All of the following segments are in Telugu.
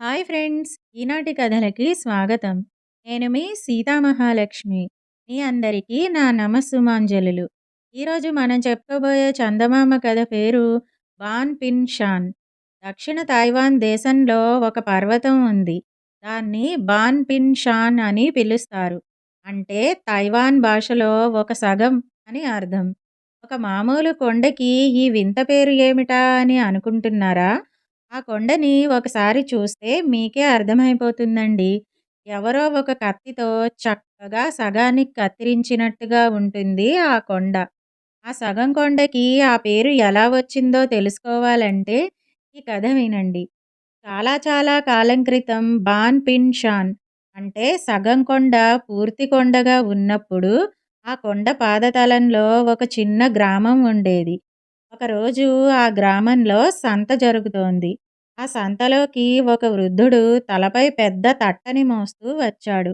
హాయ్ ఫ్రెండ్స్ ఈనాటి కథలకి స్వాగతం. నేను మీ సీతామహాలక్ష్మి. మీ అందరికీ నా నమస్సుమాంజలులు. ఈరోజు మనం చెప్పుకోబోయే చందమామ కథ పేరు బాన్ పిన్ షాన్. దక్షిణ తైవాన్ దేశంలో ఒక పర్వతం ఉంది. దాన్ని బాన్ పిన్ షాన్ అని పిలుస్తారు. అంటే తైవాన్ భాషలో ఒక సగం అని అర్థం. ఒక మామూలు కొండకి ఈ వింత పేరు ఏమిటా అని అనుకుంటున్నారా? ఆ కొండని ఒకసారి చూస్తే మీకే అర్థమైపోతుందండి. ఎవరో ఒక కత్తితో చక్కగా సగానికి కత్తిరించినట్టుగా ఉంటుంది ఆ కొండ. ఆ సగం కొండకి ఆ పేరు ఎలా వచ్చిందో తెలుసుకోవాలంటే ఈ కథ వినండి. చాలా చాలా కాలం క్రితం బాన్ పిన్ షాన్ అంటే సగం కొండ పూర్తి కొండగా ఉన్నప్పుడు ఆ కొండ పాదతలంలో ఒక చిన్న గ్రామం ఉండేది. ఒకరోజు ఆ గ్రామంలో సంత జరుగుతోంది. ఆ సంతలోకి ఒక వృద్ధుడు తలపై పెద్ద తట్టని మోస్తూ వచ్చాడు.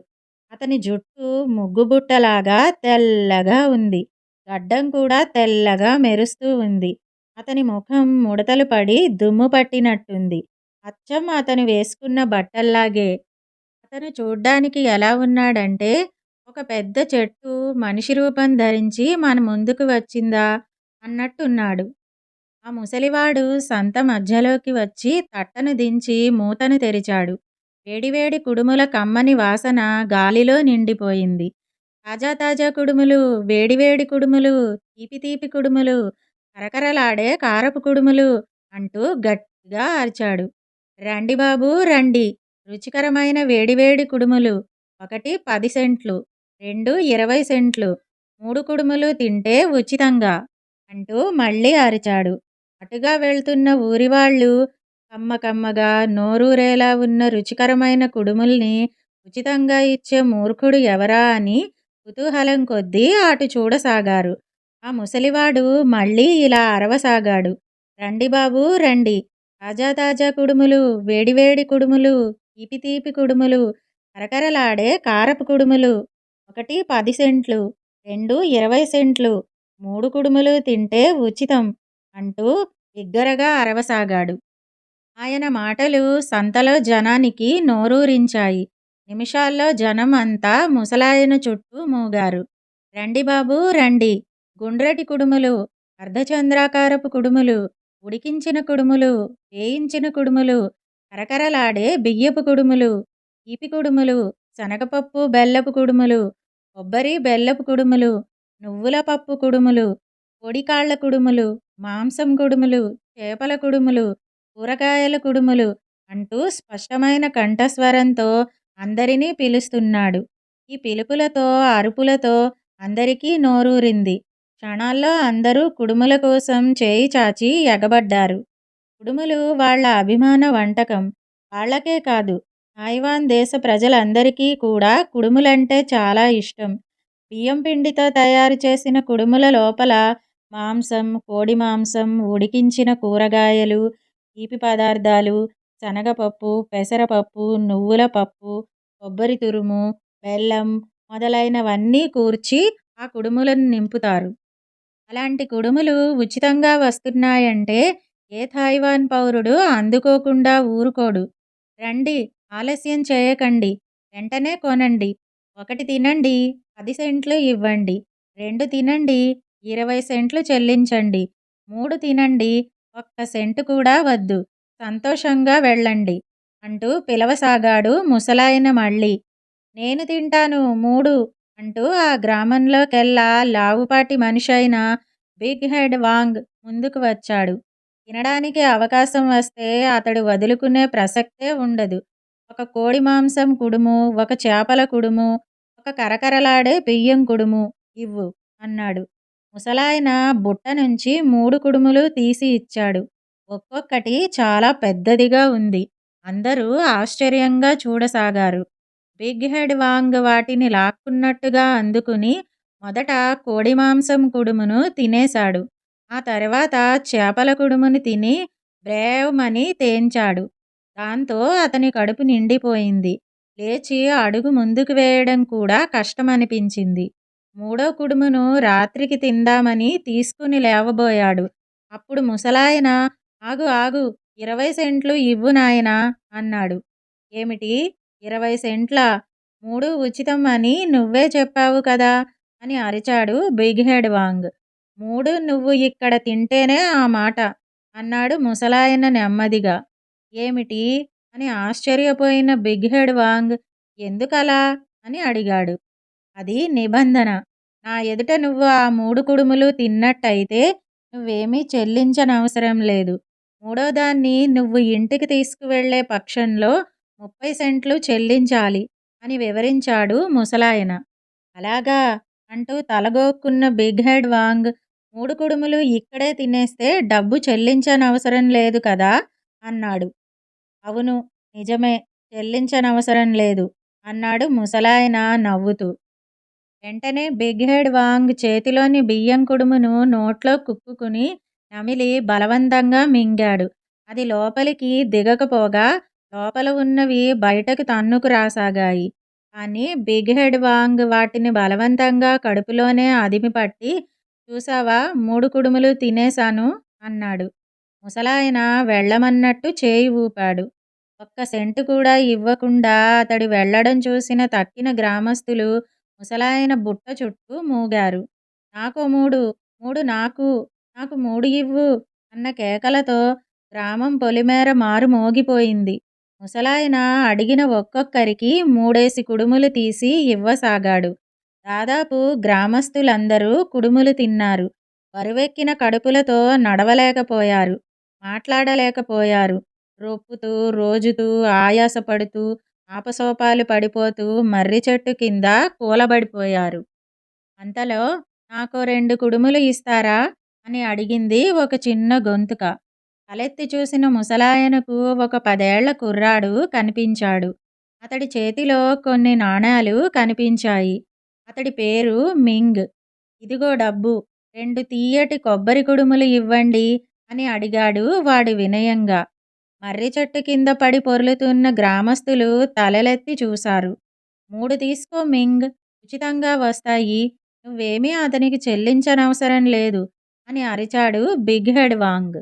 అతని జుట్టు ముగ్గుబుట్టలాగా తెల్లగా ఉంది. గడ్డం కూడా తెల్లగా మెరుస్తూ ఉంది. అతని ముఖం ముడతలు పడి దుమ్ము పట్టినట్టుంది. అచ్చం అతను వేసుకున్న బట్టల్లాగే. అతను చూడ్డానికి ఎలా ఉన్నాడంటే ఒక పెద్ద చెట్టు మనిషి రూపం ధరించి మన ముందుకు వచ్చిందా అన్నట్టున్నాడు. ఆ ముసలివాడు సంత మధ్యలోకి వచ్చి తట్టను దించి మూతను తెరిచాడు. వేడివేడి కుడుముల కమ్మని వాసన గాలిలో నిండిపోయింది. తాజా తాజా కుడుములు వేడివేడి కుడుములు తీపి తీపి కుడుములు కరకరలాడే కారపు కుడుములు అంటూ గట్టిగా అరిచాడు. రండి బాబు రండి. రుచికరమైన వేడివేడి కుడుములు. ఒకటి పది సెంట్లు రెండు ఇరవై సెంట్లు మూడు కుడుములు తింటే ఉచితంగా అంటూ మళ్ళీ అరిచాడు. అటుగా వెళ్తున్న ఊరివాళ్ళు కమ్మకమ్మగా నోరూరేలా ఉన్న రుచికరమైన కుడుముల్ని ఉచితంగా ఇచ్చే మూర్ఖుడు ఎవరా అని కుతూహలం కొద్దీ అటు చూడసాగారు. ఆ ముసలివాడు మళ్ళీ ఇలా అరవసాగాడు. రండి బాబు రండి. తాజా తాజా కుడుములు వేడివేడి కుడుములు తీపి తీపి కుడుములు కరకరలాడే కారపు కుడుములు ఒకటి పది సెంట్లు రెండు ఇరవై సెంట్లు మూడు కుడుములు తింటే ఉచితం అంటూ బిగ్గరగా అరవసాగాడు. ఆయన మాటలు సంతలో జనానికి నోరూరించాయి. నిమిషాల్లో జనం అంతా ముసలాయన చుట్టూ మూగారు. రండి బాబు రండి. గుండ్రటి కుడుములు అర్ధచంద్రాకారపు కుడుములు ఉడికించిన కుడుములు వేయించిన కుడుములు కరకరలాడే బియ్యపు కుడుములు తీపి కుడుములు శనగపప్పు బెల్లపు కుడుములు కొబ్బరి బెల్లపు కుడుములు నువ్వుల పప్పు కుడుములు పొడికాళ్ళ కుడుములు మాంసం కుడుములు చేపల కుడుములు కూరగాయల కుడుములు అంటూ స్పష్టమైన కంఠస్వరంతో అందరినీ పిలుస్తున్నాడు. ఈ పిలుపులతో అరుపులతో అందరికీ నోరూరింది. క్షణాల్లో అందరూ కుడుముల కోసం చేయి చాచి ఎగబడ్డారు. కుడుములు వాళ్ళ అభిమాన వంటకం. వాళ్ళకే కాదు తైవాన్ దేశ ప్రజలందరికీ కూడా కుడుములంటే చాలా ఇష్టం. బియ్యం పిండితో తయారు చేసిన కుడుముల లోపల మాంసం కోడి మాంసం ఉడికించిన కూరగాయలు తీపి పదార్థాలు శనగపప్పు పెసరపప్పు నువ్వుల పప్పు కొబ్బరి తురుము బెల్లం మొదలైనవన్నీ కూర్చి ఆ కుడుములను నింపుతారు. అలాంటి కుడుములు ఉచితంగా వస్తున్నాయంటే ఏ థాయివాన్ పౌరుడు అందుకోకుండా ఊరుకోడు. రండి ఆలస్యం చేయకండి వెంటనే కొనండి. ఒకటి తినండి పది సెంట్లు ఇవ్వండి. రెండు తినండి ఇరవై సెంట్లు చెల్లించండి. మూడు తినండి ఒక్క సెంటు కూడా వద్దు. సంతోషంగా వెళ్ళండి. అంటూ పిలవసాగాడు ముసలాయన మళ్ళీ. నేను తింటాను మూడు అంటూ ఆ గ్రామంలోకెల్లా లావుపాటి మనిషి అయిన బిగ్ హెడ్ వాంగ్ ముందుకు వచ్చాడు. తినడానికి అవకాశం వస్తే అతడు వదులుకునే ప్రసక్తే ఉండదు. ఒక కోడి మాంసం కుడుము ఒక చేపల కుడుము ఒక కరకరలాడే బియ్యం కుడుము ఇవ్వు అన్నాడు. ముసలాయన బుట్ట నుంచి మూడు కుడుములు తీసి ఇచ్చాడు. ఒక్కొక్కటి చాలా పెద్దదిగా ఉంది. అందరూ ఆశ్చర్యంగా చూడసాగారు. బిగ్ హెడ్ వాంగ్ వాటిని లాక్కున్నట్టుగా అందుకుని మొదట కోడి మాంసం కుడుమును తినేశాడు. ఆ తర్వాత చేపల కుడుముని తిని బ్రేవమని తేంచాడు. దాంతో అతని కడుపు నిండిపోయింది. లేచి అడుగు ముందుకు వేయడం కూడా కష్టమనిపించింది. మూడో కుడుమును రాత్రికి తిందామని తీసుకుని లేవబోయాడు. అప్పుడు ముసలాయన ఆగు ఆగు ఇరవై సెంట్లు ఇవ్వు నాయనా అన్నాడు. ఏమిటి? ఇరవై సెంట్ల? మూడు ఉచితం అని నువ్వే చెప్పావు కదా అని అరిచాడు బిగ్ హెడ్ వాంగ్. మూడు నువ్వు ఇక్కడ తింటేనే ఆ మాట అన్నాడు ముసలాయన నెమ్మదిగా. ఏమిటి? అని ఆశ్చర్యపోయిన బిగ్ హెడ్ వాంగ్. ఎందుకలా? అని అడిగాడు. అది నిబంధన. నా ఎదుట నువ్వు ఆ మూడు కుడుములు తిన్నట్టయితే నువ్వేమీ చెల్లించనవసరం లేదు. మూడోదాన్ని నువ్వు ఇంటికి తీసుకువెళ్ళే పక్షంలో ముప్పై సెంట్లు చెల్లించాలి అని వివరించాడు ముసలాయన. అలాగా అంటూ తలగోక్కున్న బిగ్ హెడ్ వాంగ్ మూడు కుడుములు ఇక్కడే తినేస్తే డబ్బు చెల్లించనవసరం లేదు కదా అన్నాడు. అవును నిజమే చెల్లించనవసరం లేదు అన్నాడు ముసలాయన నవ్వుతూ. వెంటనే బిగ్ హెడ్ వాంగ్ చేతిలోని బియ్యం కుడుమును నోట్లో కుక్కుకుని నమిలి బలవంతంగా మింగాడు. అది లోపలికి దిగకపోగా లోపల ఉన్నవి బయటకు తన్నుకు రాసాగాయి. కానీ బిగ్ హెడ్ వాంగ్ వాటిని బలవంతంగా కడుపులోనే అదిమి పట్టి చూసావా మూడు కుడుములు తినేశాను అన్నాడు. ముసలాయన వెళ్ళమన్నట్టు చేయి ఊపాడు. ఒక్క సెంటు కూడా ఇవ్వకుండా అతడు వెళ్ళడం చూసిన తక్కిన గ్రామస్తులు ముసలాయన బుట్ట చుట్టూ మూగారు. నాకు మూడు మూడు నాకు నాకు మూడు ఇవ్వు అన్న కేకలతో గ్రామం పొలిమేర మారు మోగిపోయింది. ముసలాయన అడిగిన ఒక్కొక్కరికి మూడేసి కుడుములు తీసి ఇవ్వసాగాడు. దాదాపు గ్రామస్తులందరూ కుడుములు తిన్నారు. బరువెక్కిన కడుపులతో నడవలేకపోయారు. మాట్లాడలేకపోయారు. రొప్పుతూ రోజుతూ ఆయాసపడుతూ ఆపసోపాలు పడిపోతూ మర్రి చెట్టు కింద కూలబడిపోయారు. అంతలో నాకు రెండు కుడుములు ఇస్తారా? అని అడిగింది ఒక చిన్న గొంతుక. తలెత్తి చూసిన ముసలాయనకు ఒక పదేళ్ళ కుర్రాడు కనిపించాడు. అతడి చేతిలో కొన్ని నాణేలు కనిపించాయి. అతడి పేరు మింగ్. ఇదిగో డబ్బు రెండు తీయటి కొబ్బరి కుడుములు ఇవ్వండి అని అడిగాడు వాడు వినయంగా. మర్రి చెట్టు కింద పడి పొర్లుతున్న గ్రామస్తులు తలలెత్తి చూశారు. మూడు తీసుకో మింగ్ ఉచితంగా వస్తాయి. నువ్వేమీ అతనికి చెల్లించనవసరం లేదు అని అరిచాడు బిగ్ హెడ్ వాంగ్.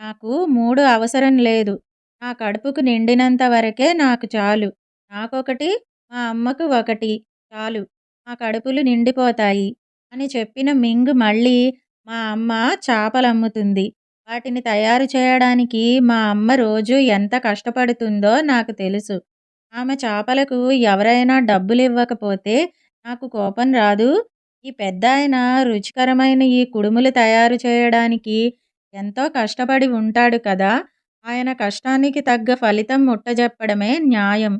నాకు మూడు అవసరం లేదు. నా కడుపుకు నిండినంత వరకే నాకు చాలు. నాకొకటి మా అమ్మకు ఒకటి. చాలు. మా కడుపులు నిండిపోతాయి అని చెప్పిన మింగ్ మళ్ళీ మా అమ్మ చేపలమ్ముతుంది. వాటిని తయారు చేయడానికి మా అమ్మ రోజు ఎంత కష్టపడుతుందో నాకు తెలుసు. ఆమె చేపలకు ఎవరైనా డబ్బులు ఇవ్వకపోతే నాకు కోపం రాదు. ఈ పెద్ద ఆయన రుచికరమైన ఈ కుడుములు తయారు చేయడానికి ఎంతో కష్టపడి ఉంటాడు కదా. ఆయన కష్టానికి తగ్గ ఫలితం ముట్టజెప్పడమే న్యాయం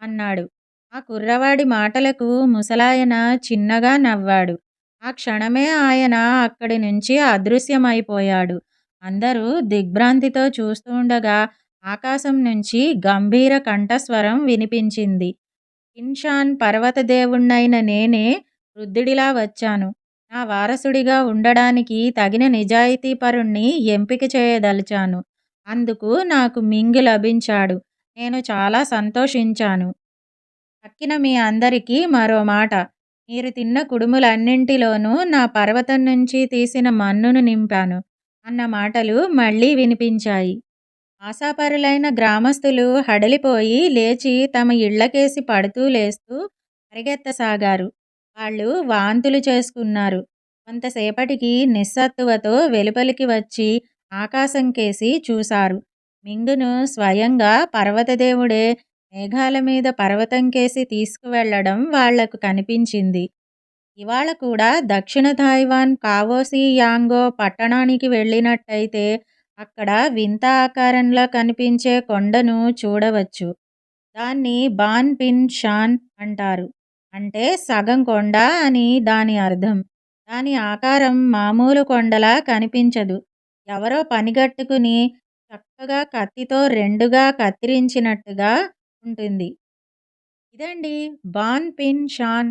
అన్నాడు. ఆ కుర్రవాడి మాటలకు ముసలాయన చిన్నగా నవ్వాడు. ఆ క్షణమే ఆయన అక్కడి నుంచి అదృశ్యమైపోయాడు. అందరూ దిగ్భ్రాంతితో చూస్తుండగా ఆకాశం నుంచి గంభీర కంఠస్వరం వినిపించింది. ఇన్షాన్ పర్వతదేవుణ్ణైన నేనే వృద్ధుడిలా వచ్చాను. నా వారసుడిగా ఉండడానికి తగిన నిజాయితీపరుణ్ణి ఎంపిక చేయదలిచాను. అందుకు నాకు మింగు లభించాడు. నేను చాలా సంతోషించాను. తక్కిన మీ అందరికీ మరో మాట. మీరు తిన్న కుడుములన్నింటిలోనూ నా పర్వతం నుంచి తీసిన మన్నును నింపాను. అన్న మాటలు మళ్ళీ వినిపించాయి. ఆశాపరులైన గ్రామస్తులు హడలిపోయి లేచి తమ ఇళ్ళకేసి పడుతూ లేస్తూ పరిగెత్తసాగారు. వాళ్ళు వాంతులు చేసుకున్నారు. కొంతసేపటికి నిస్సత్తువతో వెలుపలికి వచ్చి ఆకాశం కేసి చూశారు. మింగును స్వయంగా పర్వతదేవుడే మేఘాల మీద పర్వతం కేసి తీసుకువెళ్ళడం వాళ్ళకు కనిపించింది. ఇవాళ కూడా దక్షిణ తాయివాన్ కావోసి యాంగో పట్టణానికి వెళ్ళినట్టయితే అక్కడ వింత ఆకారంలో కనిపించే కొండను చూడవచ్చు. దాన్ని బాన్ పిన్ షాన్ అంటారు. అంటే సగం కొండ అని దాని అర్థం. దాని ఆకారం మామూలు కొండలా కనిపించదు. ఎవరో పనిగట్టుకుని చక్కగా కత్తితో రెండుగా కత్తిరించినట్టుగా ఉంటుంది. ఇదండి బాన్ పిన్ షాన్